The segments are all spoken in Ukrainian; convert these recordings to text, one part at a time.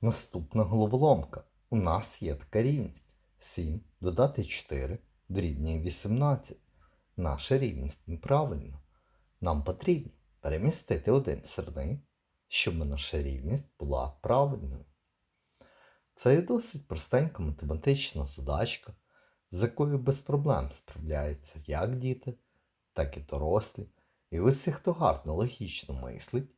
Наступна головоломка. У нас є така рівність. 7 додати 4 дорівнює 18. Наша рівність неправильна. Нам потрібно перемістити один сірник, щоб наша рівність була правильною. Це є досить простенька математична задачка, з якою без проблем справляються як діти, так і дорослі. І усі, хто гарно логічно мислить,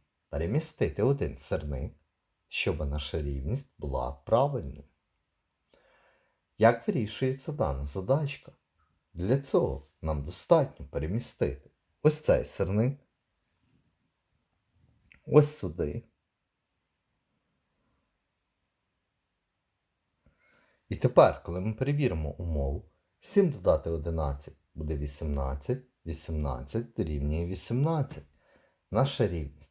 перемістити один сирник, щоб наша рівність була правильною. Як вирішується дана задачка? Для цього нам достатньо перемістити ось цей сирник, ось сюди. І тепер, коли ми перевіримо умову, 7 додати 11 буде 18, 18 дорівнює 18. Наша рівність